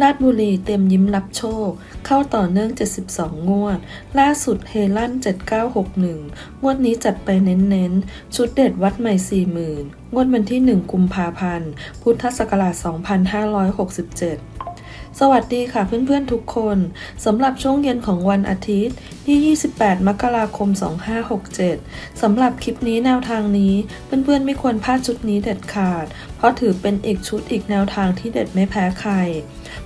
ลาดบุรีเต็มยิ้มรับโชค เข้าต่อเนื่อง 72 งวด ล่าสุดเฮลั่น 7961 งวดนี้จัดไปเน้นๆ ชุดเด็ดวัดใหม่ 40,000 งวดวันที่ 1 กุมภาพันธ์ พุทธศักราช 2567 สวัสดีค่ะเพื่อนๆทุกคนสำหรับช่วงเย็นของวันอาทิตย์ที่ 28 มกราคม 2567 สำหรับคลิปนี้แนวทางนี้ เพื่อนๆไม่ควรพลาดชุดนี้เด็ดขาด เพราะถือเป็นอีกชุดอีกแนวทางที่เด็ดไม่แพ้ใคร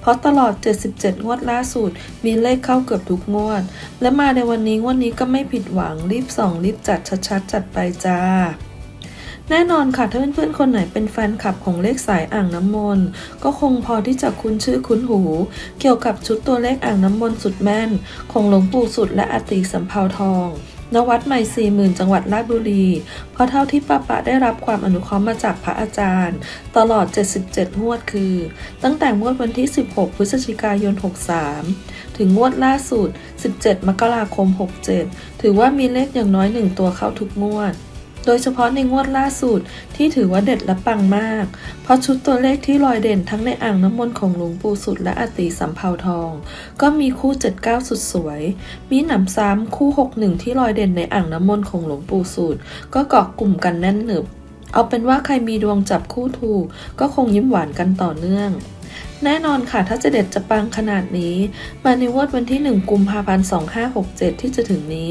เพราะตลอด 77 งวดล่าสุด มีเลขเข้าเกือบทุกงวด และมาในวันนี้งวดนี้ก็ไม่ผิดหวังรีบส่องรีบจัดชัดๆจัดไปจ้า แน่นอนค่ะ ถ้าเพื่อนๆคนไหนเป็นแฟนคลับของเลขสายอ่างน้ำมนต์ก็คงพอที่จะคุ้นชื่อคุ้นหู เกี่ยวกับชุดตัวเลขอ่างน้ำมนต์สุดแม่น ของหลวงปู่สุดและอาติสำเภาทองณวัดใหม่สี่หมื่นจังหวัดราชบุรี เพราะเท่าที่ป้าปะได้รับความอนุเคราะห์มาจากพระอาจารย์ ตลอด 77งวดคือ ตั้งแต่งวดวันที่ 16 พฤศจิกายน 63 ถึงงวดล่าสุด 17 มกราคม 67 ถือว่ามีเลขอย่างน้อยหนึ่งตัวเข้าทุกงวด โดยเฉพาะในงวดล่าสุดที่ถือว่าเด็ดและปังมาก เพราะชุดตัวเลขที่ลอยเด่นทั้งในอ่างน้ำมนต์ของหลวงปู่สุดและอติสัมเภาทอง ก็มีคู่ 79 สุดสวย มีหนำซ้ำคู่ 61 ที่ลอยเด่นในอ่างน้ำมนต์ของหลวงปู่สุดก็เกาะกลุ่มกันแน่นหนึบ เอาเป็นว่าใครมีดวงจับคู่ถูกก็คงยิ้มหวานกันต่อเนื่อง แน่นอนค่ะ ถ้าจะเด็ดจะปังขนาดนี้ มาในวดวันที่ 1 กุมภาพันธ์ 2567 ที่จะถึงนี้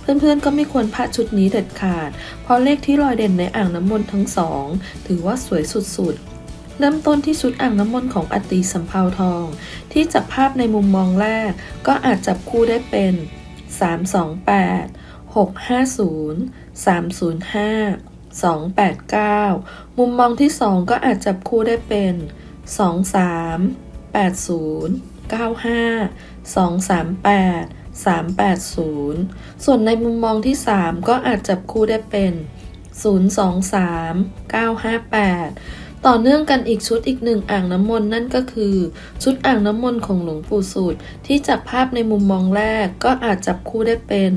เพื่อนๆ ก็ไม่ควรพลาดชุดนี้เด็ดขาด เพราะเลขที่ลอยเด่นในอ่างน้ำมนต์ทั้งสอง ถือว่าสวยสุดๆเริ่มต้นที่ชุดอ่างน้ำมนต์ของอติสัมภาทอง ที่จับภาพในมุมมองแรก ก็อาจจับคู่ได้เป็น 328 650 305 289 มุมมองที่ 2 ก็อาจจับคู่ได้เป็น 23 80 95 238 380 ส่วนในมุมมองที่ 3 ก็อาจจับคู่ได้เป็น 023 958 ต่อเนื่องกันอีกชุดอีกหนึ่งอ่างน้ำมนต์นั่นก็คือ ชุดอ่างน้ำมนต์ของหลวงปู่สูตร ที่จับภาพในมุมมองแรกก็อาจจับคู่ได้เป็น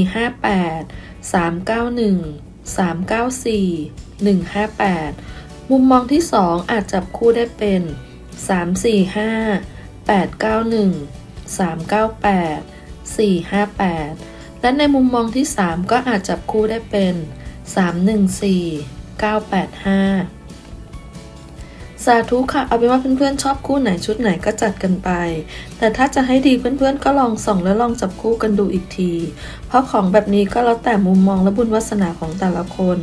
458 391 394 158 มุมมองที่ 2 อาจจับคู่ได้เป็น 345 891 398 458 และในมุมมองที่ 3 ก็อาจจับคู่ได้เป็น 314 985 สาธุค่ะ เอาเป็นว่าเพื่อนๆชอบคู่ไหนชุดไหนก็จัดกันไป แต่ถ้าจะให้ดีเพื่อนๆก็ลองส่องแล้วลองจับคู่กันดูอีกที เพราะของแบบนี้ก็แล้วแต่มุมมองและบุญวาสนาของแต่ละคน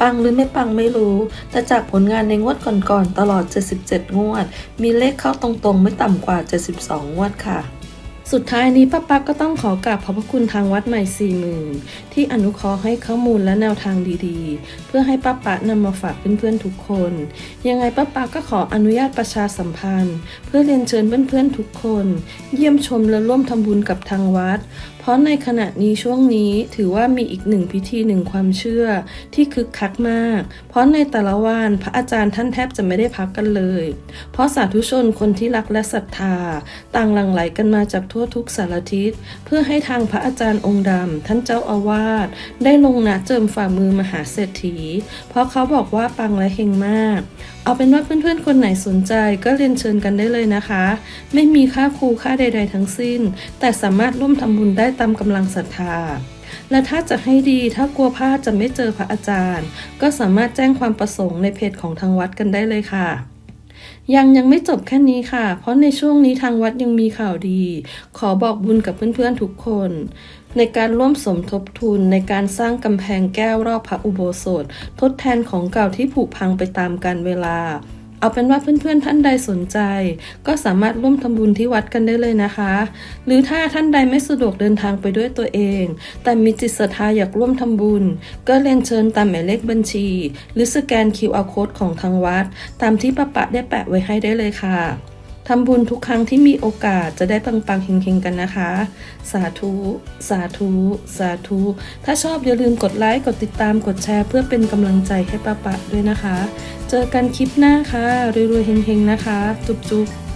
ปังหรือไม่ปังไม่รู้ แต่จากผลงานในงวดก่อนๆตลอด 77 งวด มีเลขเข้าตรงๆ ไม่ต่ำกว่า 72 งวดค่ะ สุดท้ายนี้ป้าปักก็ต้องขอกราบขอบพระคุณทางวัดใหม่สี่หมื่นที่อนุเคราะห์ให้ข้อมูลและแนวทางดีๆ เพื่อให้ป้าปักนำมาฝากเพื่อนๆทุกคน ยังไงป้าปักก็ขออนุญาตประชาสัมพันธ์ เพื่อเรียนเชิญเพื่อนๆทุกคน เยี่ยมชมและร่วมทำบุญกับทางวัด เพราะในขณะนี้ช่วงนี้ถือว่ามีอีกหนึ่งพิธีหนึ่งความเชื่อที่คึกคักมาก เพราะในแต่ละวันพระอาจารย์ท่านแทบจะไม่ได้พักกันเลย เพราะสาธุชนคนที่รักและศรัทธา ต่างหลั่งไหลกันมาจากทั่วทุกสารทิศ เพื่อให้ทางพระอาจารย์องค์ดำท่านเจ้าอาวาสได้ลงนะเจิมฝ่ามือมหาเศรษฐี เพราะเขาบอกว่าปังและเฮงมาก เอาเป็นว่าเพื่อนๆคนไหนสนใจก็เรียนเชิญกันได้เลยนะคะ ไม่มีค่าครูค่าใด ๆ ทั้งสิ้น แต่สามารถร่วมทำบุญได้ตามกำลังศรัทธา และถ้าจะให้ดีถ้ากลัวพลาดจะไม่เจอพระอาจารย์ ก็สามารถแจ้งความประสงค์ในเพจของทางวัดกันได้เลยค่ะยังยังไม่จบแค่นี้ค่ะ เพราะในช่วงนี้ทางวัดยังมีข่าวดี ขอบอกบุญกับเพื่อนๆทุกคน ในการร่วมสมทบทุนในการสร้างกำแพงแก้วรอบพระอุโบสถ ทดแทนของเก่าที่ผุพังไปตามกาลเวลา เอาเป็นว่าเพื่อนๆท่านใดสนใจ ก็สามารถร่วมทำบุญที่วัดกันได้เลยนะคะ หรือถ้าท่านใดไม่สะดวกเดินทางไปด้วยตัวเอง แต่มีจิตศรัทธาอยากร่วมทำบุญ ก็เรียนเชิญตามหมายเลขบัญชี หรือสแกน QR code ของทางวัด ตามที่ป้าปะได้แปะไว้ให้ได้เลยค่ะ ทำบุญทุกครั้งที่มีโอกาสจะได้ปังๆเฮงๆกันนะคะ สาธุ สาธุ สาธุ ถ้าชอบอย่าลืมกดไลค์ กดติดตาม กดแชร์ เพื่อเป็นกำลังใจให้ป้าปะด้วยนะคะ เจอกันคลิปหน้าค่ะรวยๆเฮงๆนะคะ จุ๊บๆ